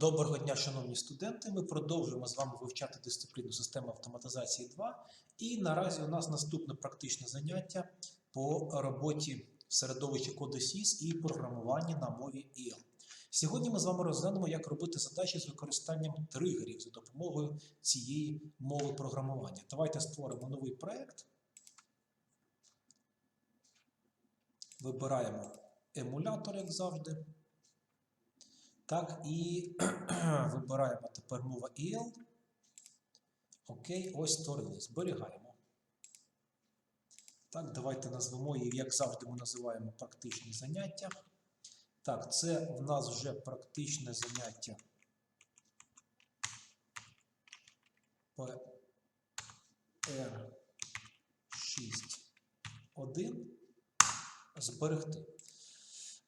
Доброго дня, шановні студенти. Ми продовжуємо з вами вивчати дисципліну системи автоматизації 2. І наразі у нас наступне практичне заняття по роботі в середовищі коду SIS і програмуванні на мові EL. Сьогодні ми з вами розглянемо, як робити задачі з використанням тригерів за допомогою цієї мови програмування. Давайте створимо новий проект. Вибираємо емулятор, як завжди. Так, і вибираємо тепер мова EL. Окей, ось створили. Зберігаємо. Так, давайте назвемо її, як завжди, ми називаємо практичні заняття. Так, це в нас вже практичне заняття PR6.1. Зберегти.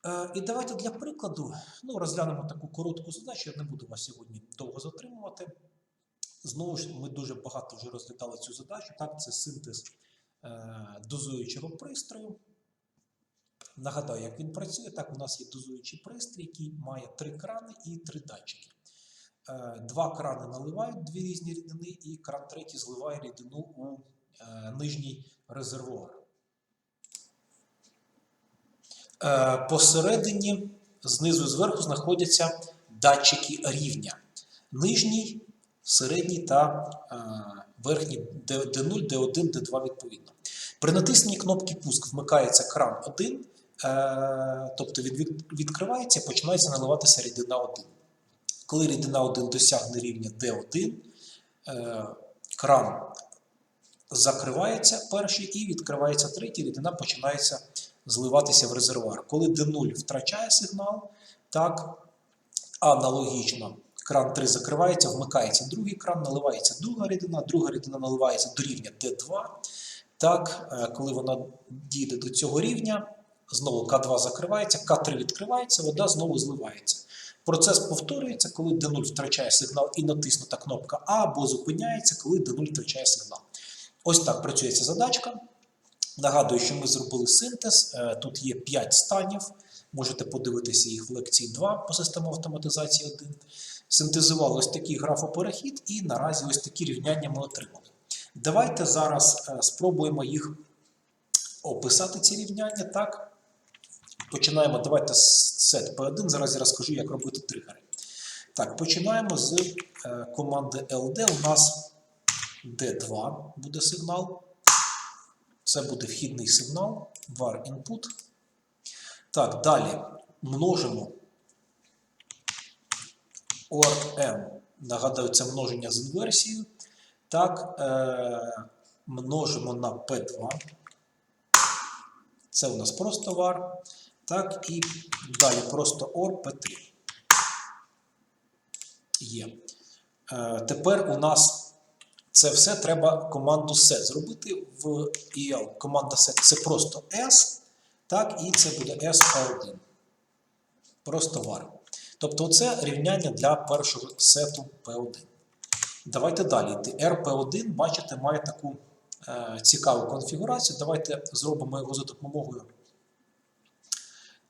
Е, І давайте для прикладу ну, розглянемо таку коротку задачу. Я не буду вас сьогодні довго затримувати. Знову ж, ми дуже багато вже розглядали цю задачу. Так, це синтез е, дозуючого пристрою. Нагадаю, як він працює. Так, у нас є дозуючий пристрій, який має три крани і три датчики. Е, два крани наливають дві різні рідини, і кран третій зливає рідину у нижній резервуар. Е, Посередині, знизу і зверху, знаходяться датчики рівня. Нижній, середній та е, верхній D0, D1, D2 відповідно. При натисненні кнопки пуск вмикається кран 1, е, тобто від, відкривається і починається наливатися рідина 1. Коли рідина 1 досягне рівня D1, е, кран закривається перший і відкривається третій, рідина починається зливатися в резервуар. Коли D0 втрачає сигнал, так, аналогічно кран 3 закривається, вмикається другий кран, наливається друга рідина, друга рідина наливається до рівня D2. Так, е, коли вона дійде до цього рівня, знову К2 закривається, К3 відкривається, вода знову зливається. Процес повторюється, коли D0 втрачає сигнал і натиснута кнопка А або зупиняється, коли D0 втрачає сигнал. Ось так працює ця задачка. Нагадую, що ми зробили синтез. Е, Тут є 5 станів. Можете подивитися їх в лекції 2 по системі автоматизації 1. Синтезували ось такий графоперехід, і наразі ось такі рівняння ми отримали. Давайте зараз е, спробуємо їх описати, ці рівняння. Так, Починаємо. Давайте з set P1. Зараз я розкажу, як робити тригери. Так, починаємо з е, команди LD. У нас D2 буде сигнал. Це буде вхідний сигнал, var input. Так, далі множимо or m. Нагадаю, це множення з інверсією. Так, е, множимо на P2. Це у нас просто var. Так, і далі просто OR P3. Є. Е, тепер у нас це все треба команду set зробити в EL. Команда set це просто S, так, і це буде SP1. Просто var. Тобто це рівняння для першого сету P1. Давайте далі. RP1, бачите, має таку е, цікаву конфігурацію. Давайте зробимо його за допомогою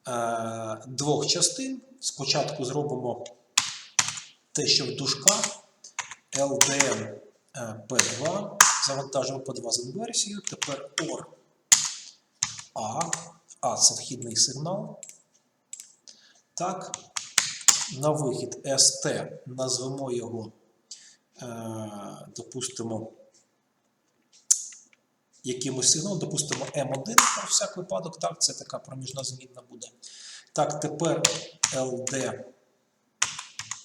е, двох частин. Спочатку зробимо те, що в дужках LDM P2, завантажимо P2 з інверсією, тепер OR A, А це вхідний сигнал. Так, на вихід ST назвемо його, е, допустимо, якимось сигналом, допустимо M1 про всяк випадок, так, це така проміжна змінна буде. Так, тепер LD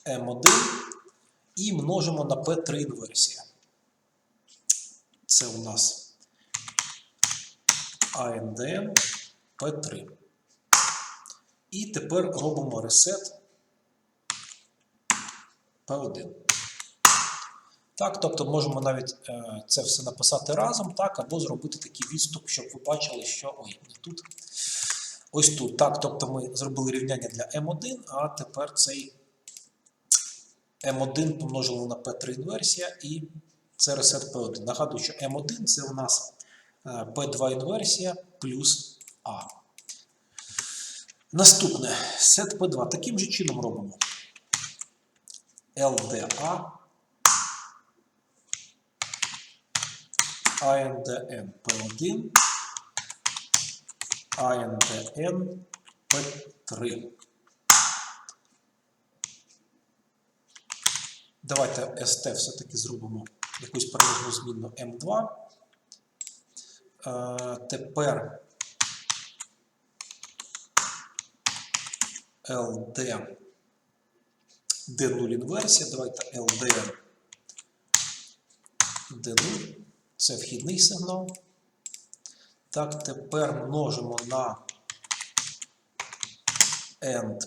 M1 і множимо на P3 інверсія. Це у нас ANDM P3. І тепер робимо ресет P1. Так, тобто можемо навіть е, це все написати разом, так, або зробити такий відступ, щоб ви бачили, що. Ой, не тут. Ось тут. Так, тобто ми зробили рівняння для M1, а тепер цей M1 помножили на P3 інверсія і це ресет P1. Нагадую, що M1 це у нас е, P2 інверсія плюс А. Наступне set P2. Таким же чином робимо. LDA, ANDN P1, ANDN P3. Давайте СТ все-таки зробимо якусь переможну змінну М2. Е, тепер LD D0 інверсія. Давайте LDN D0. Це вхідний сигнал. Так, тепер множимо на end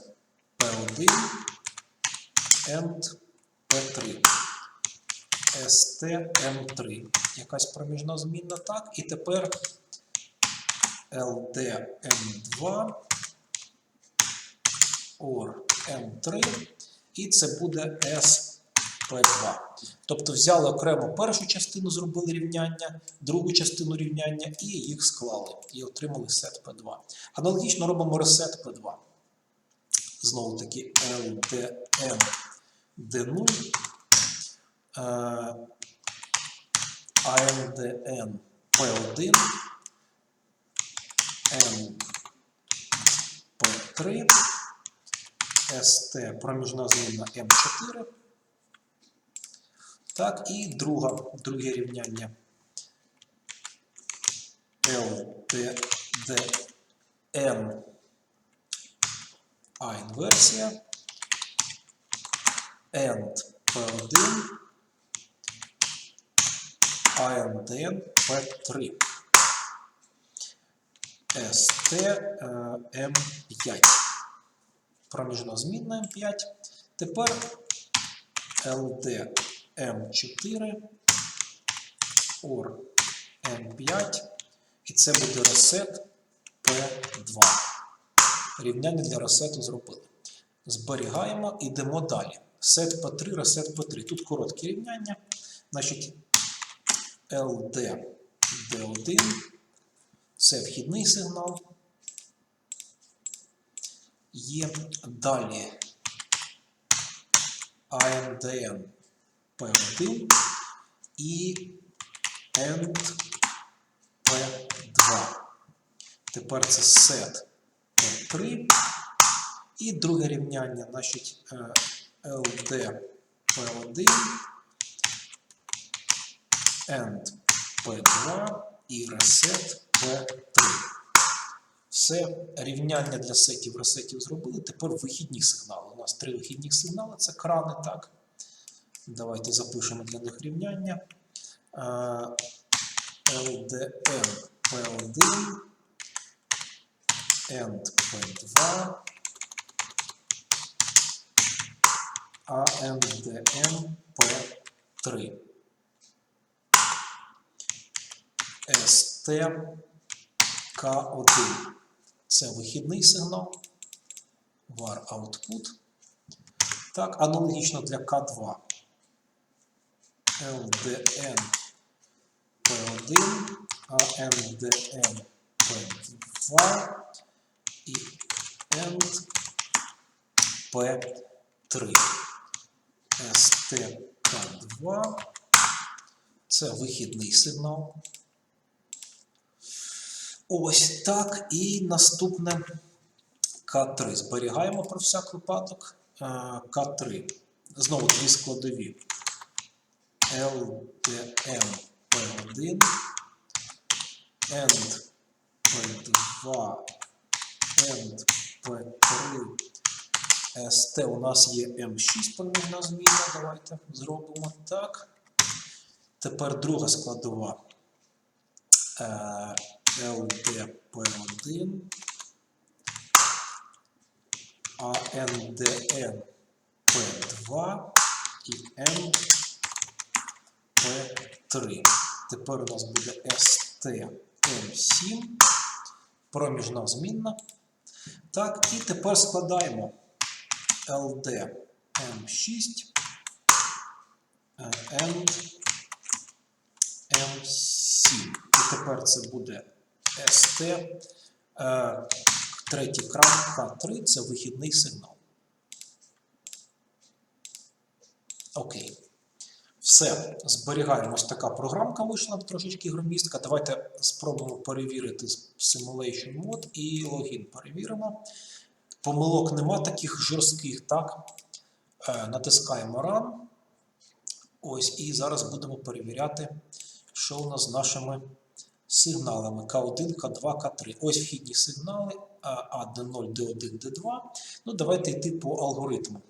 P1, end P3. STM3. Якась проміжна змінна. Так. І тепер LDM2 or M3. І це буде SP2. Тобто взяли окремо першу частину, зробили рівняння, другу частину рівняння і їх склали. І отримали сет P2. Аналогічно робимо ресет P2. Знову таки LDM D0 AMDN P1 MP3 ST проміжна змінна М4. Так, і друга, друге рівняння. LDN А інверсія. AND P1 ANDN P3 ST е, М5 проміжна змінна М5. Тепер LD М4 OR М5 і це буде ресет P2. Рівняння для ресету зробили. Зберігаємо, йдемо далі. Сет P3, ресет P3. Тут короткі рівняння. Значить, LD D1 це вхідний сигнал. Є далі ANDN P1 і AND P2. Тепер це сет P3. І друге рівняння, значить, е, LD P1 AND P2 і reset P3. Все рівняння для сетів ресетів зробили. Тепер вихідні сигнали. У нас три вихідні сигнали це крани. так. Давайте запишемо для них рівняння. Е, LDN P1, AND P2, ANDN P3. ST К1. Це вихідний сигнал. var output. Так, аналогічно для К2. LDN P1, ANDN P2 і AND P3. STK2. Це вихідний сигнал. Ось так. І наступне К3. Зберігаємо про всяк випадок. Е, К3. Знову дві складові. LDM P1, AND P2, AND P3. ST у нас є М6 помірна зміна. Давайте зробимо так. Тепер друга складова. Е, LDP1, ANDN P2 і MP3. Тепер у нас буде STM7, проміжна змінна. Так, і тепер складаємо LD M6 and M7. І тепер це буде ST. Е, Третій кран К3 це вихідний сигнал. Окей. Все, зберігаємо. Ось така програмка вийшла трошечки громістка. Давайте спробуємо перевірити Simulation Mode і логін перевіримо. Помилок нема таких жорстких, так? Е, натискаємо Run. Ось, і зараз будемо перевіряти, що у нас з нашими сигналами К1, К2, К3. Ось вхідні сигнали А, Д0, Д1, Д2. Ну, давайте йти по алгоритму.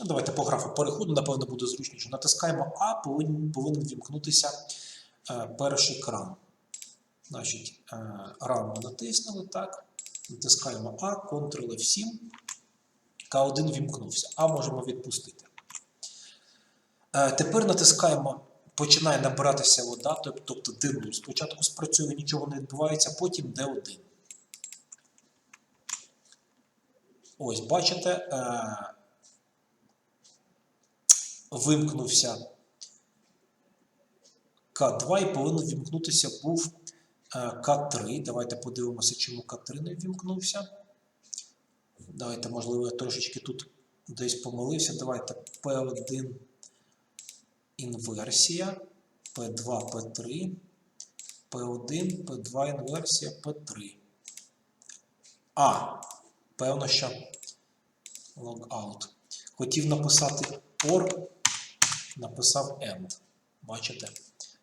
Ну, давайте по графу переходу, напевно, буде зручніше. Натискаємо А, повинен, повинен вімкнутися е, перший кран. Значить, е, ми натиснули, так. Натискаємо А, Ctrl F7. К1 вімкнувся. А можемо відпустити. Е, Тепер натискаємо, починає набиратися вода, тобто D0. Спочатку спрацює, нічого не відбувається, потім D1. Ось, бачите, е, вимкнувся К2 і повинен вімкнутися був е, К3. Давайте подивимося, чому К3 не вімкнувся. Давайте, можливо, я трошечки тут десь помилився. Давайте P1 інверсія, P2, P3, P1, P2 інверсія, P3. А, певно, що logout. Хотів написати OR, написав END. Бачите?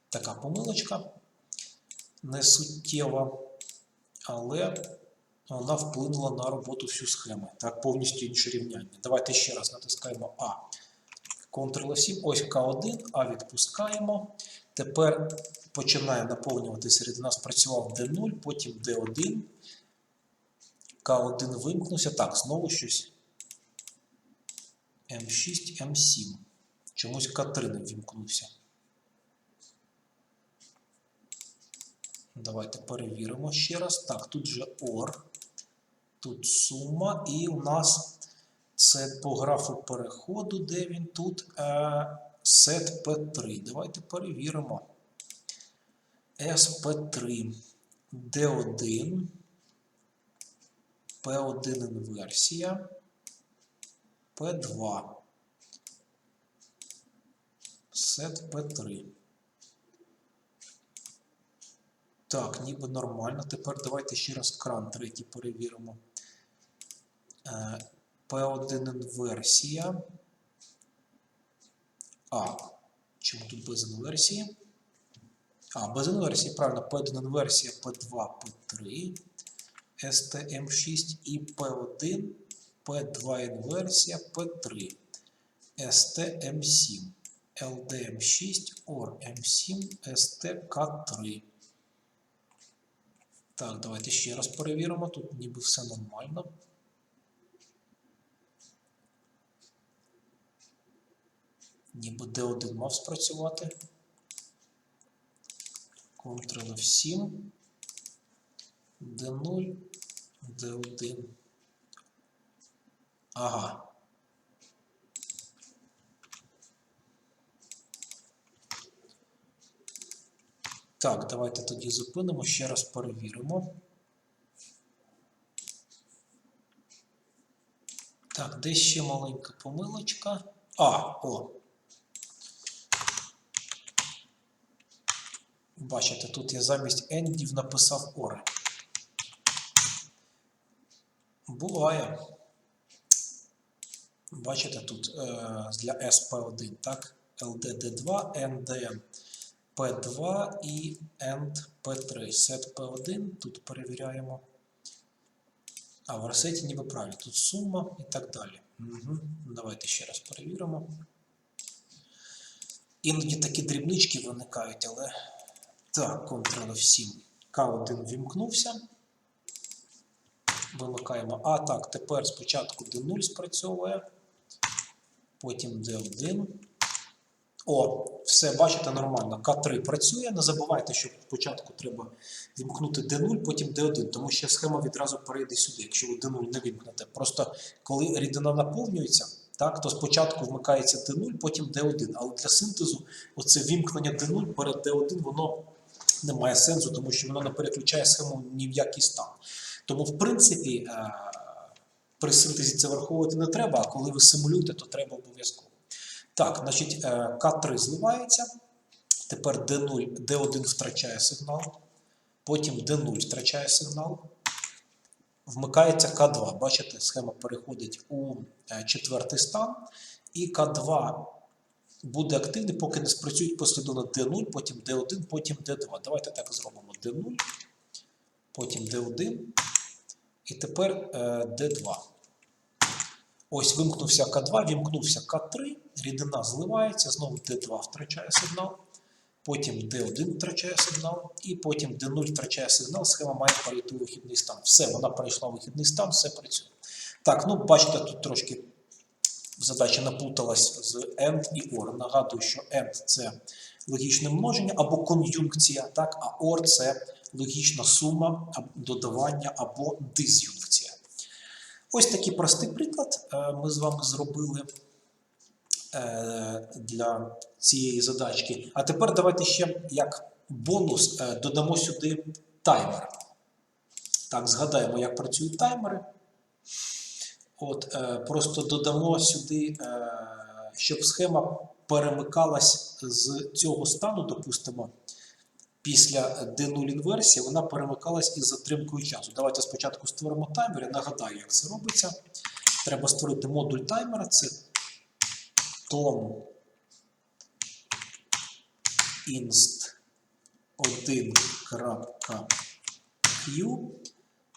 Така помилочка не суттєва, але вона вплинула на роботу всю схеми. Так, повністю інше рівняння. Давайте ще раз натискаємо А. Ctrl-7, ось К1, А відпускаємо. Тепер починає наповнюватися рідина, спрацював D0, потім D1. К1 вимкнувся. Так, знову щось. М6, М7. Чомусь К3 не вімкнувся. Давайте перевіримо ще раз. Так, тут же OR, тут сума, і у нас це по графу переходу, де він тут е, set P3. Давайте перевіримо. SP3, D1, P1 інверсія, P2. Set P3. Так, ніби нормально. Тепер давайте ще раз кран третій перевіримо. Е, P1 інверсія. А, чому тут без інверсії? А, без інверсії, правильно, P1 інверсія, P2, P3, STM6 і P1, P2 інверсія, P3, STM7, LDM6, OR M7, STK3. Так, давайте ще раз перевіримо. Тут ніби все нормально. Ніби D1 мав спрацювати. Ctrl F7. D0, D1. Ага. Так, давайте тоді зупинимо, ще раз перевіримо. Так, десь ще маленька помилочка. А, о. Бачите, тут я замість ендів написав ори. Буває. Бачите, тут е, для SP1, так? LDD2, NDM. P2 і AND P3. Set P1, тут перевіряємо. А в ресеті ніби правильно. Тут сума і так далі. Угу. Давайте ще раз перевіримо. Іноді такі дрібнички виникають, але. Так, Ctrl F7. К1 вімкнувся. Вимикаємо. А, так, тепер спочатку D0 спрацьовує. Потім D1. О, все, бачите, нормально. К3 працює. Не забувайте, що спочатку треба вімкнути D0, потім D1, тому що схема відразу перейде сюди, якщо ви D0 не вімкнете. Просто коли рідина наповнюється, так, то спочатку вмикається D0, потім D1. Але для синтезу оце вімкнення D0 перед D1, воно не має сенсу, тому що воно не переключає схему ні в який стан. Тому, в принципі, е, при синтезі це враховувати не треба, а коли ви симулюєте, то треба обов'язково. Так, значить, е, К3 зливається. Тепер D0, D1 втрачає сигнал. Потім D0 втрачає сигнал. Вмикається К2. Бачите, схема переходить у е, четвертий стан. І К2 буде активний, поки не спрацюють послідовно D0, потім D1, потім D2. Давайте так зробимо. D0, потім D1 і тепер е, D2. Ось вимкнувся К2, вімкнувся К3, рідина зливається, знову D2 втрачає сигнал, потім D1 втрачає сигнал, і потім D0 втрачає сигнал, схема має перейти у вихідний стан. Все, вона перейшла у вихідний стан, все працює. Так, ну бачите, тут трошки задача наплуталась з AND і OR. Нагадую, що AND – це логічне множення або кон'юнкція, так, а OR – це логічна сума, додавання або диз'юнкція. Ось такий простий приклад е, ми з вами зробили е, для цієї задачки. А тепер давайте ще як бонус е, додамо сюди таймер. Так, згадаємо, як працюють таймери. От, е, просто додамо сюди, е, щоб схема перемикалась з цього стану, допустимо, після D0 інверсії, вона перемикалась із затримкою часу. Давайте спочатку створимо таймер. Я нагадаю, як це робиться. Треба створити модуль таймера. Це tom inst 1.q.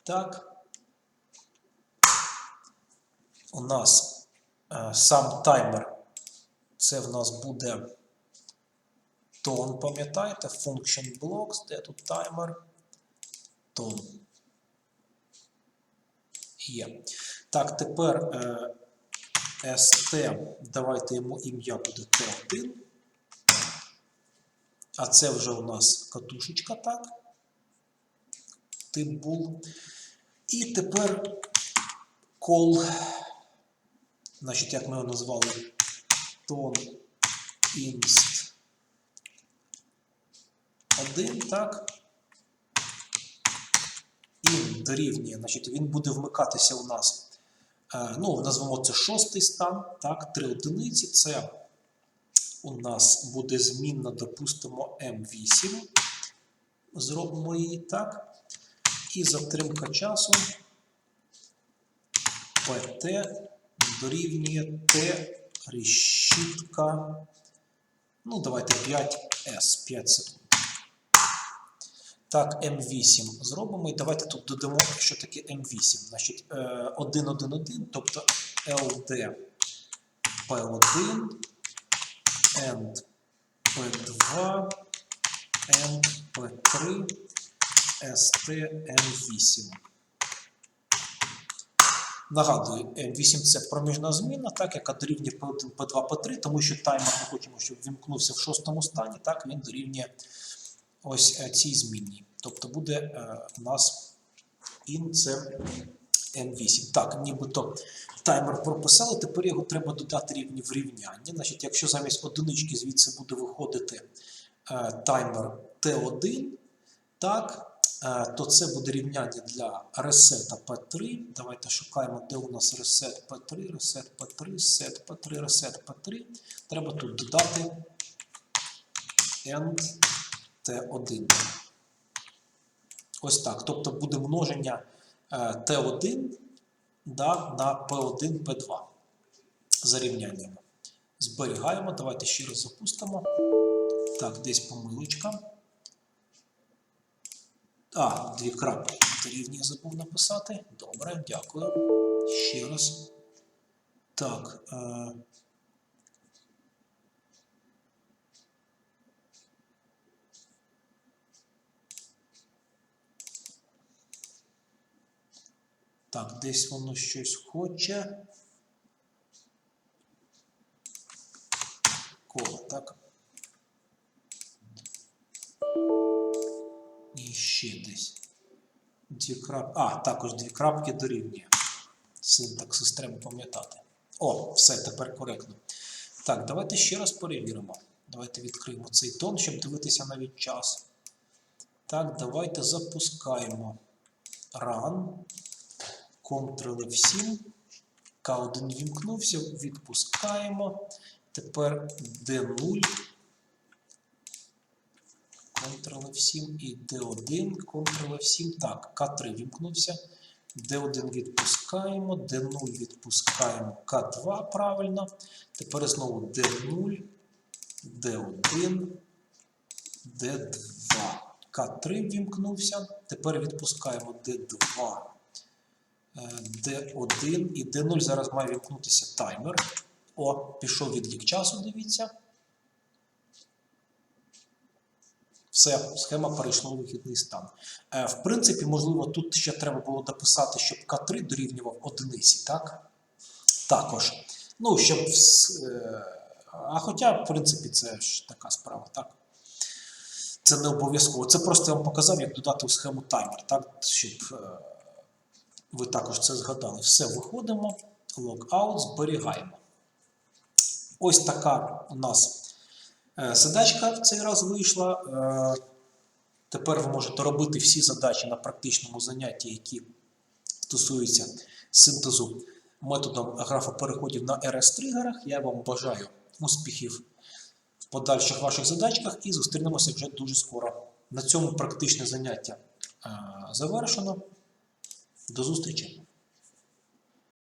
Так. У нас е, сам таймер. Це в нас буде тон, пам'ятаєте, function blocks, де тут таймер, тон. Є. Так, тепер е, st, давайте йому ім'я буде T1. А це вже у нас катушечка, так? Тип був. І тепер call, значить, як ми його назвали, тон inst 1, так? In дорівнює, значить, він буде вмикатися у нас, е, ну, назвемо це шостий стан, так, 3 одиниці, це у нас буде змінна, допустимо, M8, зробимо її так, і затримка часу. PT дорівнює T решітка, ну, давайте 5S, 5 секунд. Так, М8 зробимо. І давайте тут додамо, що таке М8. Значить, 1, 1, 1, тобто LD P1, AND P2, AND P3, ST M8. Нагадую, М8 це проміжна зміна, так, яка дорівнює P1, P2, P3, тому що таймер ми хочемо, щоб вімкнувся в шостому стані, так, він дорівнює ось е, цій змінній. Тобто буде е, у нас in це N8. Так, нібито таймер прописали, тепер його треба додати рівні в рівняння. Значить, якщо замість одинички звідси буде виходити е, таймер T1, так, е, то це буде рівняння для ресета P3. Давайте шукаємо, де у нас ресет P3, ресет P3, сет P3, ресет P3. Треба тут додати end T1. Ось так. Тобто буде множення е, T1 да, на P1, P2 за рівняннями. Зберігаємо. Давайте ще раз запустимо. Так, десь помилочка. А, дві крапки рівні забув написати. Добре, дякую. Ще раз. Так. Е, Так, десь воно щось хоче. Коло, так. І ще десь. Дві крапки. А, також дві крапки дорівнює. Синтаксис треба пам'ятати. О, все, тепер коректно. Так, давайте ще раз перевіримо. Давайте відкриємо цей тон, щоб дивитися навіть час. Так, давайте запускаємо run. Ctrl F7. К1 вімкнувся, відпускаємо. Тепер D0. Ctrl F7 і D1, Ctrl F7. Так, К3 вімкнувся. D1 відпускаємо, D0 відпускаємо, К2 правильно. Тепер знову D0, D1, D2. К3 вімкнувся. Тепер відпускаємо D2, е, D1 і D0 зараз має вімкнутися таймер. О, пішов відлік часу, дивіться. Все, схема перейшла у вихідний стан. Е, В принципі, можливо, тут ще треба було дописати, щоб К3 дорівнював одиниці, так? Також. Ну, щоб. е, А хоча, в принципі, це ж така справа, так? Це не обов'язково. Це просто я вам показав, як додати у схему таймер, так? Щоб е, ви також це згадали. Все, виходимо, логаут, зберігаємо. Ось така у нас Задачка в цей раз вийшла. Е, Тепер ви можете робити всі задачі на практичному занятті, які стосуються синтезу методом графопереходів на RS-тригерах. Я вам бажаю успіхів в подальших ваших задачках і зустрінемося вже дуже скоро. На цьому практичне заняття е, завершено. До зустрічі!